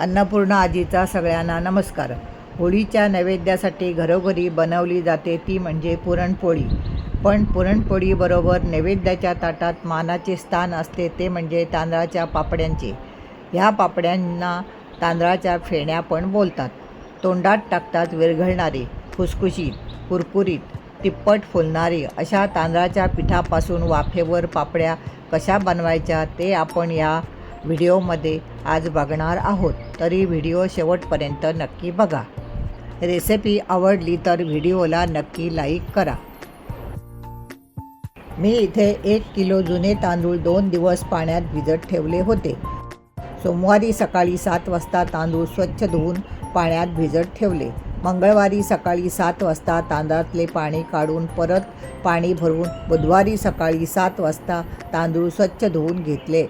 अन्नपूर्णा आजीचा सगळ्यांना नमस्कार. होळीच्या नैवेद्यासाठी घरोघरी बनवली जाते ती म्हणजे पुरणपोळी. पण पुरणपोळीबरोबर नैवेद्याच्या ताटात मानाचे स्थान असते ते म्हणजे तांदळाच्या पापड्यांचे. ह्या पापड्यांना तांदळाच्या फेण्या पण बोलतात. तोंडात टाकतात विरघळणारे खुसखुशीत कुरकुरीत तिप्पट फुलणारी अशा तांदळाच्या पिठापासून वाफेवर पापड्या कशा बनवायच्या ते आपण या व्हिडिओमध्ये आज बघणार आहोत तरी व्हिडिओ शेवटपर्यंत नक्की बघा. रेसिपी आवडली तर व्हिडिओला नक्की लाईक करा. मी इथे एक किलो जुने तांदूळ दोन दिवस पाण्यात भिजत ठेवले होते. सोमवारी सकाळी सात वाजता तांदूळ स्वच्छ धुवून पाण्यात भिजत ठेवले. मंगळवारी सकाळी सात वाजता तांदळातले पाणी काढून परत पाणी भरून बुधवारी सकाळी सात वाजता तांदूळ स्वच्छ धुवून घेतले.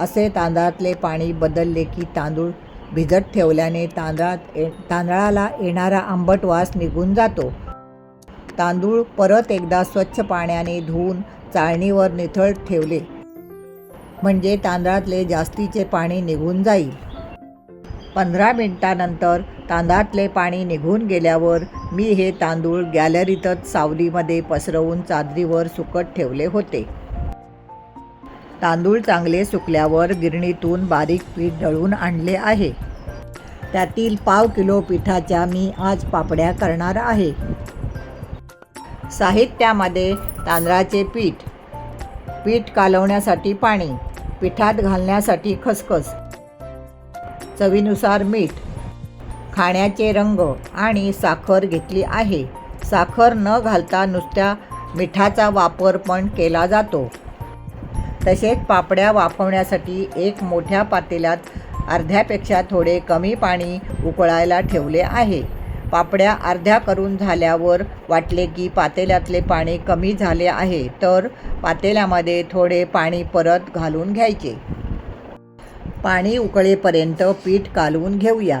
असे तांदळातले पाणी बदलले की तांदूळ भिजत ठेवल्याने तांदळात ए तांदळाला येणारा आंबट वास निघून जातो. तांदूळ परत एकदा स्वच्छ पाण्याने धुवून चाळणीवर निथळ ठेवले. म्हणजे तांदळातले जास्तीचे पाणी निघून जाईल. पंधरा मिनिटानंतर तांदळातले पाणी निघून गेल्यावर मी हे तांदूळ गॅलरीतच सावलीमध्ये पसरवून चादरीवर सुकत ठेवले होते. तांदूळ चांगले सुकल्यावर गिरणीतून बारीक पीठ दळून आणले आहे. त्यातील पाव किलो पिठाच्या मी आज पापड्या करणार आहे. साहित्यामध्ये तांदळाचे पीठ. पीठ कालवण्यासाठी पाणी. पिठात घालण्यासाठी खसखस. चवीनुसार मीठ. खाण्याचे रंग आणि साखर घेतली आहे. साखर न घालता नुसत्या मिठाचा वापर पण केला जातो. तसेच पापड्या वाफवण्यासाठी एक मोठ्या पातेल्यात अर्ध्यापेक्षा थोडे कमी पाणी उकळायला ठेवले आहे. पापड्या अर्ध्या करून झाल्यावर वाटले की पातेल्यातले पाणी कमी झाले आहे तर पातेल्यामध्ये थोडे पाणी परत घालून घ्यायचे. पाणी उकळेपर्यंत पीठ कालवून घेऊया.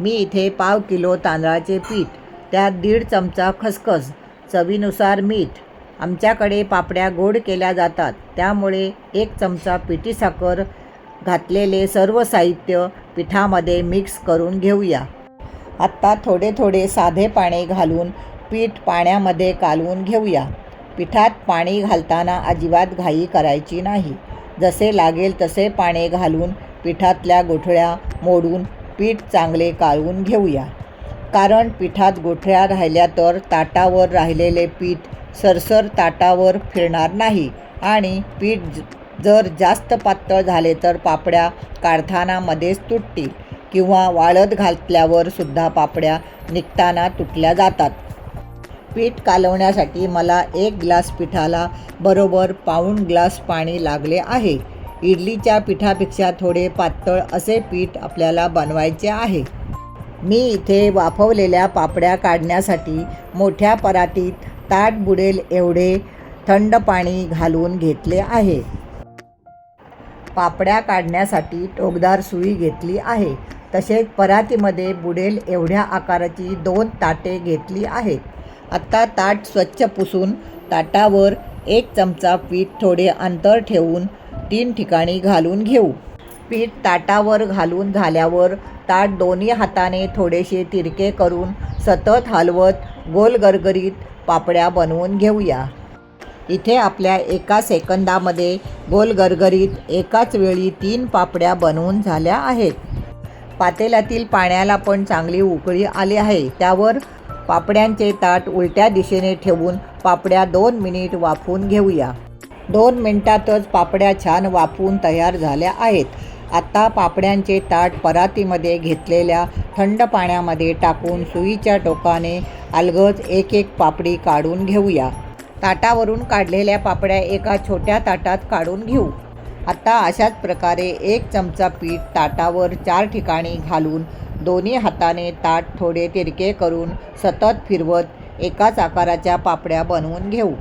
मी इथे पाव किलो तांदळाचे पीठ त्यात दीड चमचा खसखस चवीनुसार मीठ आमच्याकडे पापड्या गोड केल्या जातात. त्यामुळे एक चमचा पिठी साखर घातलेले सर्व साहित्य पिठामध्ये मिक्स करून घेऊया. आत्ता थोडे थोडे साधे पाणी घालून पीठ पाण्यामध्ये कालवून घेऊया. पिठात पाणी घालताना अजिबात घाई करायची नाही. जसे लागेल तसे पाणी घालून पिठातल्या गोठळ्या मोडून पीठ चांगले काळवून घेऊया. कारण पिठात गोठळ्या राहिल्या तर ताटावर राहिलेले पीठ सरसर ताटावर फिरणार नाही. आणि पीठ जर जास्त पातळ झाले तर पापड्या काढतानामध्येच तुटतील किंवा वाळत घातल्यावर सुद्धा पापड्या निघताना तुटल्या जातात. पीठ कालवण्यासाठी मला एक ग्लास पिठाला बरोबर पाऊण ग्लास पाणी लागले आहे. इडलीच्या पिठापेक्षा थोडे पातळ असे पीठ आपल्याला बनवायचे आहे. मी इथे वाफवलेल्या पापड्या काढण्यासाठी मोठ्या परातीत ताट बुडेल एवढे थंड पाणी घालून घेतले आहे. पापड्या काढण्यासाठी टोकदार सुई घेतली आहे. तसेच परातीमध्ये बुडेल एवढ्या आकाराची दोन ताटे घेतली आहेत. आत्ता ताट स्वच्छ पुसून ताटावर एक चमचा पीठ थोडे अंतर ठेवून तीन ठिकाणी घालून घेऊ. पीठ ताटावर घालून झाल्यावर ताट दोन्ही हाताने थोडेसे तिरके करून सतत हलवत गोल गरगरीत पापड्या बनवून घेऊया. इथे आपल्या एका सेकंदामध्ये गोल गरगरीत एकाच वेळी तीन पापड्या बनवून झाल्या आहेत. पातेल्यातील पाण्याला पण चांगली उकळी आली आहे. त्यावर पापड्यांचे ताट उलट्या दिशेने ठेवून पापड्या दोन मिनिट वाफवून घेऊया. दोन मिनिटातच पापड्या छान वाफवून तयार झाल्या आहेत. आत्ता पापड्यांचे ताट परातीमध्ये घेतलेल्या थंड पाण्यामध्ये टाकून सुईच्या टोकाने अलगद एक एक पापडी काढून घेऊया. ताटावरून काढलेल्या पापड्या एका छोट्या ताटात काढून घेऊ. आत्ता अशाच प्रकारे एक चमचा पीठ ताटावर चार ठिकाणी घालून दोन्ही हाताने ताट थोडे तिरके करून सतत फिरवत एकाच आकाराच्या पापड्या बनवून घेऊ.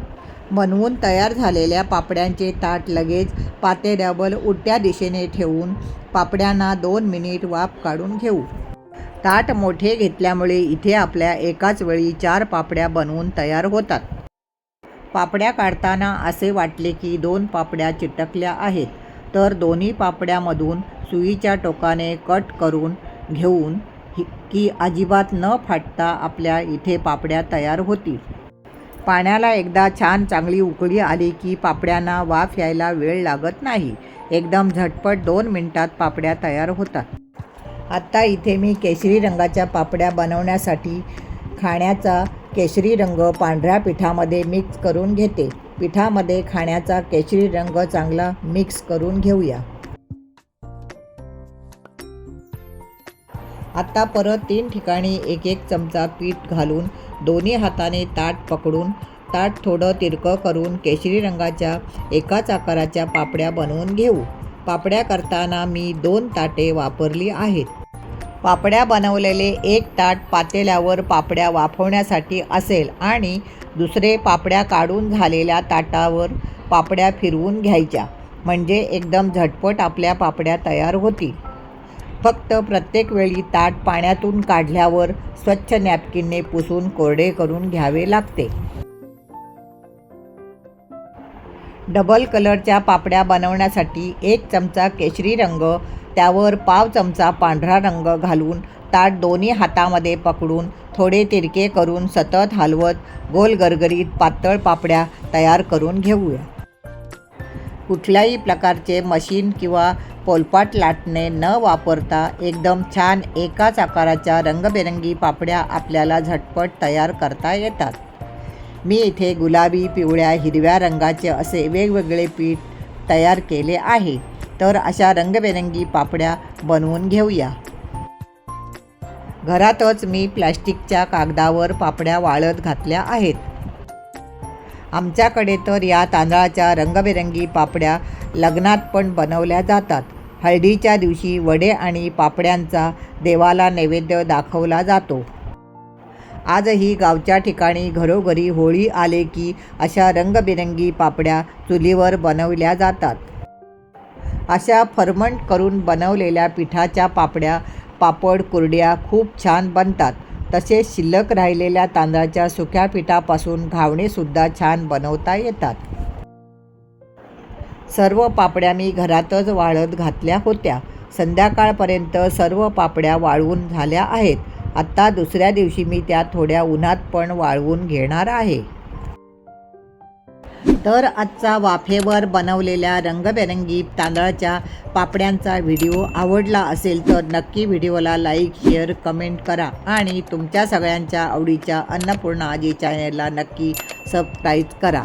बनवून तयार झालेल्या पापड्यांचे ताट लगेच पातेऱ्यावर उलट्या दिशेने ठेवून पापड्यांना दोन मिनिट वाफ काढून घेऊ. ताट मोठे घेतल्यामुळे इथे आपल्या एकाच वेळी चार पापड्या बनवून तयार होतात. पापड्या काढताना असे वाटले की दोन पापड्या चिटकल्या आहेत तर दोन्ही पापड्यामधून सुईच्या टोकाने कट करून घेऊन की अजिबात न फाटता आपल्या इथे पापड्या तयार होतील. पाण्याला एकदा छान चांगली उकळी आली की पापड्यांना वाफ यायला वेळ लागत नाही. एकदम झटपट दोन मिनटात पापड्या तयार होतात. आत्ता इथे मी केशरी रंगाच्या पापड्या बनवण्यासाठी खाण्याचा केशरी रंग पांढऱ्या पिठामध्ये मिक्स करून घेते. पिठामध्ये खाण्याचा केशरी रंग चांगला मिक्स करून घेऊया. आत्ता परत तीन ठिकाणी एक एक चमचा पीठ घालून दोन्ही हाताने ताट पकडून ताट थोडं तिरकं करून केशरी रंगाच्या एकाच आकाराच्या पापड्या बनवून घेऊ. पापड्या करताना मी दोन ताटे वापरली आहेत. पापड्या बनवलेले एक ताट पातेल्यावर पापड्या वाफवण्यासाठी असेल आणि दुसरे पापड्या काढून झालेल्या ताटावर पापड्या फिरवून घ्यायच्या. म्हणजे एकदम झटपट आपल्या पापड्या तयार होतील. फक्त प्रत्येक वेळी ताट पाण्यातून काढल्यावर स्वच्छ नॅपकिनने पुसून कोरडे करून घ्यावे लागते. डबल कलरच्या पापड्या बनवण्यासाठी एक चमचा केशरी रंग त्यावर पाव चमचा पांढरा रंग घालून ताट दोन्ही हातामध्ये पकडून थोडे तिरके करून सतत हलवत गोल गरगरीत पातळ पापड्या तयार करून घेऊया. कुठल्याही प्रकारचे मशीन किंवा पोलपाट लाटणे न वापरता एकदम छान एकाच आकाराच्या रंगबेरंगी पापड्या आपल्याला झटपट तयार करता येतात. मी इथे गुलाबी पिवळ्या हिरव्या रंगाचे असे वेगवेगळे पीठ तयार केले आहे. तर अशा रंगबेरंगी पापड्या बनवून घेऊया. घरातच मी प्लॅस्टिकच्या कागदावर पापड्या वाळत घातल्या आहेत. आमच्याकडे तर या तांदळाच्या रंगबेरंगी पापड्या लग्नात पण बनवल्या जातात. हळदीच्या दिवशी वडे आणि पापड्यांचा देवाला नैवेद्य दाखवला जातो. आजही गावच्या ठिकाणी घरोघरी होळी आले की अशा रंगबेरंगी पापड्या चुलीवर बनवल्या जातात. अशा फर्मंट करून बनवलेल्या पिठाच्या पापड्या पापड कुरड्या खूप छान बनतात. तसेच शिल्लक राहिलेल्या तांदळाच्या सुक्या पिठापासून घावणेसुद्धा छान बनवता येतात. सर्व पापड्या मी घरातच वाळत घातल्या होत्या. संध्याकाळपर्यंत सर्व पापड्या वाळवून झाल्या आहेत. आत्ता दुसऱ्या दिवशी मी त्या थोड्या उन्हात पण वाळवून घेणार आहे. तर आजचा वाफेवर बनवलेल्या रंगबेरंगी तांदळाच्या पापड्यांचा व्हिडिओ आवडला असेल तर नक्की व्हिडिओला लाईक शेअर कमेंट करा आणि तुमच्या सगळ्यांच्या आवडीच्या अन्नपूर्णा आजी चॅनेलला नक्की सबस्क्राईब करा.